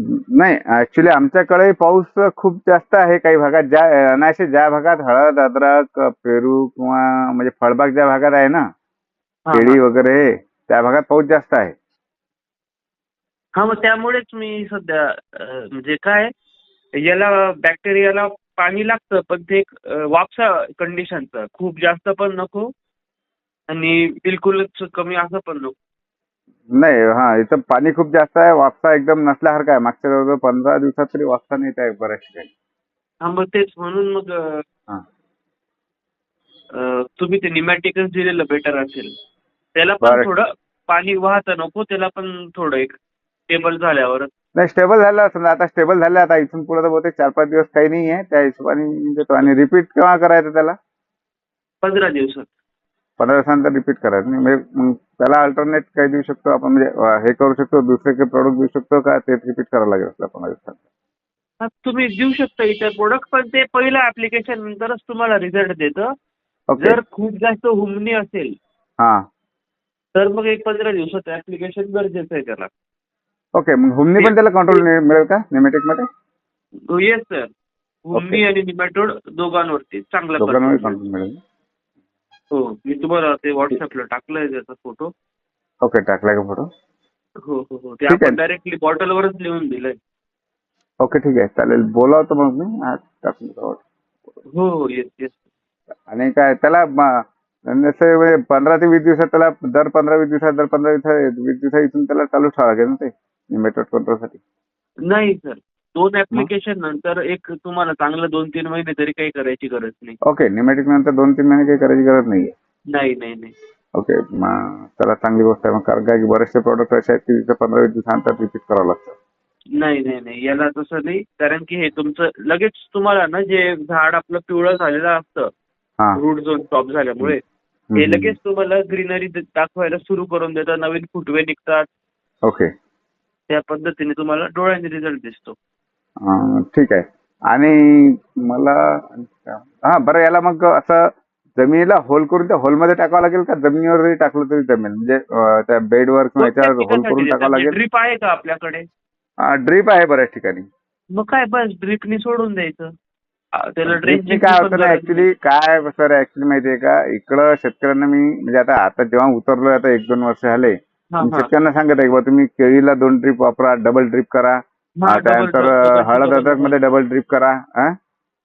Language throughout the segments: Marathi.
नाही ऍक्च्युली आमच्याकडे पाऊस खूप जास्त आहे काही भागात. ज्या अनायसे ज्या भागात हळद अद्रक पेरू किंवा म्हणजे फळबाग ज्या भागात आहे ना केळी. वगैरे त्या भागात पाऊस जास्त आहे. हा मग त्यामुळेच मी सध्या म्हणजे काय याला बॅक्टेरियाला पाणी लागतं पण ते एक वापसा कंडिशनचं खूप जास्त पण नको आणि बिलकुलच कमी असं पण नको. नाही हा इथं पाणी खूप जास्त आहे वापसा एकदम नसल्यासारखा आहे. मागच्या जवळजवळ पंधरा दिवसात तरी वापसा नाही आहे बऱ्याच ठिकाणी हा मग तेच म्हणून मग अं, हा. अं, तुम्ही ते निमॅटिकच दिलेलं बेटर असेल. त्याला पण बरं. थोडं पाणी वाहतं नको त्याला पण थोडं एक टेबल झाल्यावर. नाही स्टेबल झालं समजा आता स्टेबल झालं आता इथून पुढे तर बहुतेक चार पाच दिवस काही नाही आहे. त्या हिशोबाने देतो. आणि रिपीट केव्हा करायचं त्याला? पंधरा दिवसात. पंधरा दिवसानंतर रिपीट करायचं. नाही म्हणजे मग त्याला अल्टरनेट काही देऊ शकतो आपण म्हणजे हे करू शकतो दुसरे काही प्रोडक्ट देऊ शकतो का? तेच रिपीट करावं लागेल आपल्याला पंधरा दिवसात हा, तुम्ही देऊ शकता इतर प्रोडक्ट पण ते पहिलं ऍप्लिकेशन नंतरच तुम्हाला रिझल्ट देतं. जर खूप जास्त हुमणी असेल हा. तर मग एक पंधरा दिवसात ऍप्लिकेशन गरजेचं आहे त्याला. ओके मग हुमनी पण त्याला कंट्रोल मिळेल का? निमेटिकमध्ये? येस सर हुमणी आणि निमॅटोड दोघांवरती चांगला कंट्रोल मिळेल. हो मी तुम्हाला ते व्हॉट्सअपला टाकलंय त्याचा फोटो ओके टाकलाय का फोटो हो हो हो. ते ठीक आहे. आपण डायरेक्टली बॉटलवरच लिहून दिलंय. ओके ठीक आहे. चालेल. बोलावतो मग मी. आज टाकून देतो. हो हो. येस येस आणि काय त्याला म- म्हणजे पंधरा ते वीस दिवसात त्याला दर पंधरा वीस दिवसात दर पंधरा वीस वीस दिवसा इथून त्याला चालू ठेवावं लागेल ना ते? निमेटोड कंट्रोलसाठी नाही सर दोन ऍप्लिकेशन नंतर एक तुम्हाला चांगलं दोन तीन महिने तरी काही करायची गरज नाही. ओके निमेटिक नंतर दोन तीन महिने काही करायची गरज नाहीये? नाही नाही नाही. ओके मग त्याला चांगली गोष्ट आहे. मग कारण काय की बरेचसे प्रोडक्ट असे आहेत की तिथं पंधरा वीस दिवसानंतर रिपीट करावं लागतं. नाही नाही नाही. याला तसं नाही. कारण की हे तुमचं लगेच तुम्हाला ना जे झाड आपलं पिवळं झालेलं असतं हा. रूट झोन टॉप झाल्यामुळे हे हम्म. लगेच तुम्हाला ग्रीनरी दाखवायला सुरू करून देतं नवीन फुटवे निघतात. ओके त्या पद्धतीने तुम्हाला डोळ्यांनी रिझल्ट दिसतो. ठीक आहे. आणि मला हा बरं याला मग असं जमिनीला होल करून त्या होलमध्ये टाकावं लागेल का? जमिनीवर जरी टाकलं तरी जमेल? म्हणजे त्या बेडवर किंवा याच्यावर होल करून टाकावं लागेल? ड्रीप आहे का आपल्याकडे? ड्रीप आहे बऱ्याच ठिकाणी. मग काय बस ड्रीपनी सोडून द्यायचं. आ, त्याला ड्रीपनी ड्रेन काय होतं ना ऍक्च्युली काय सर ऍक्च्युली माहितीये का? इकडं शेतकऱ्यांना मी म्हणजे आता आता जेव्हा उतरलोय आता एक दोन वर्ष झाले. शेतकऱ्यांना सांगत आहे की बा तुम्ही केळीला दोन ड्रीप वापरा डबल ड्रीप करा. हा, त्यानंतर हळद अद्रकमध्ये डबल ड्रीप करा?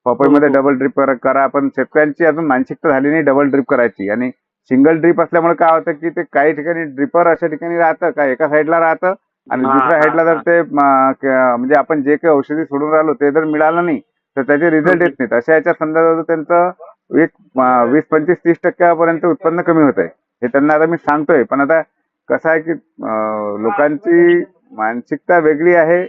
पपईमध्ये हो, हो. डबल ड्रीप करा पण शेतकऱ्यांची अजून मानसिकता झाली नाही डबल ड्रीप करायची. आणि सिंगल ड्रीप असल्यामुळे काय होतं की ते काही ठिकाणी ड्रिपर अशा ठिकाणी राहतं का एका साईडला राहतं आणि दुसऱ्या साईडला जर. ते म्हणजे आपण जे काही औषधी सोडून राहिलो ते जर मिळालं नाही तर त्याचे रिझल्ट येत नाहीत. अशा याच्या संदर्भात त्यांचं एक वीस पंचवीस तीस टक्क्यापर्यंत उत्पन्न कमी होत आहे. हे त्यांना आता मी सांगतोय. पण आता कसं आहे की लोकांची मानसिकता वेगळी आहे.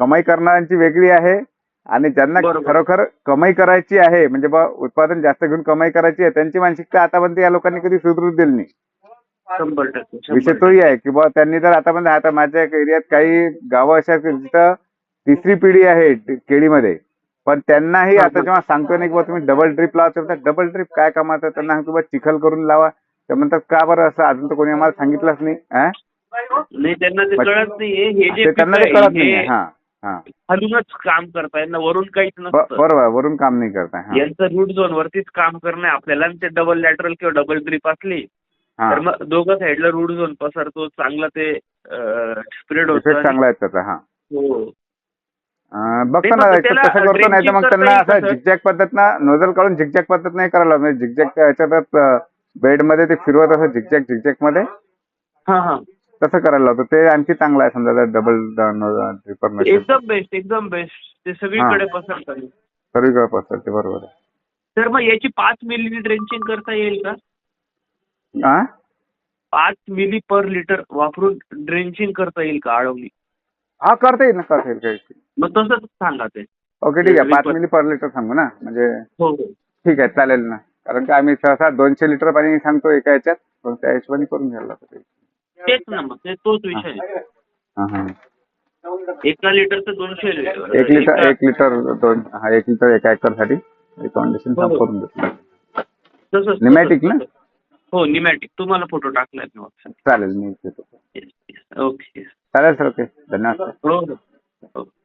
कमाई करणाऱ्यांची वेगळी आहे आणि ज्यांना. खरोखर कमाई करायची आहे म्हणजे बा उत्पादन जास्त घेऊन कमाई करायची आहे त्यांची मानसिकता आतापर्यंत या लोकांनी कधी सुधरू दिली नाही. शंभर टक्के विषय तोही आहे की बा त्यांनी जर आतापर्यंत आता माझ्या एरियात काही गावं अशा जिथं तिसरी पिढी आहे केळीमध्ये. पण त्यांनाही आता. जेव्हा सांगतो नाही की बा तुम्ही डबल ड्रिप लावा तर डबल ड्रिप काय कामाचं त्यांना सांगतो बा चिखल करून लावा. ते म्हणतात का बरं असं? अजून तर कोणी आम्हाला सांगितलंच नाही. त्यांना ते कळत हे नाही हा. खालूनच काम करताय ना वरून काहीच नसतं. बरोबर वरून काम नाही करताय हा. यांचं रूट झोन वरतीच काम करणं आपल्याला ते डबल लॅटरल किंवा डबल ड्रीप असली तर मग दोघं साईडला रूट झोन पसरतो चांगला ते स्प्रेड होतो चांगला आहे त्याचा हा. हो. बघतो ना त्याला तसं करतो नाही तर मग त्यांना असं कसं? झिकझॅक पद्धत नोजल काढून झिकझॅक पद्धत नाही करायला म्हणजे झिकझॅकच्या याच्यातच बेडमध्ये ते फिरवत असं झिकझॅक झिकझॅकमध्ये. हा हा. तसं करायला लावतो. ते आणखी चांगलं आहे समजा डबल एकदम बेस्ट एकदम बेस्ट ते सगळीकडे पसरतात सर्वीकडे पसरते बरोबर आहे. तर मग याची पाच मिली ड्रेंचिंग करता येईल का? पाच मिली पर लिटर वापरून ड्रेंचिंग करता येईल का आळवणी हा करता येईल ना करता येईल काही मग तसंच सांगा ते. ओके ठीक आहे. पाच. मिली पर लिटर सांगू ना? म्हणजे हो हो. ठीक आहे चालेल ना. कारण का आम्ही सहसा दोनशे लिटर पाणी सांगतो एका याच्यात पण त्या हिशोबाने करून घ्यायला लागतं. तेच ना मग ते तोच विषय आहे. हा हा. एका लिटरचं दोनशे लिटर एक लिटर एक लिटर दोन हा एक लिटर एका एकरसाठी हो, हो. करून देतो. तसंच Pneumatic ना? हो निमॅटिक. तुम्हाला फोटो टाकलाय मी चालेल मी देतो ओके चालेल सर ओके. धन्यवाद सर. हो हो. ओके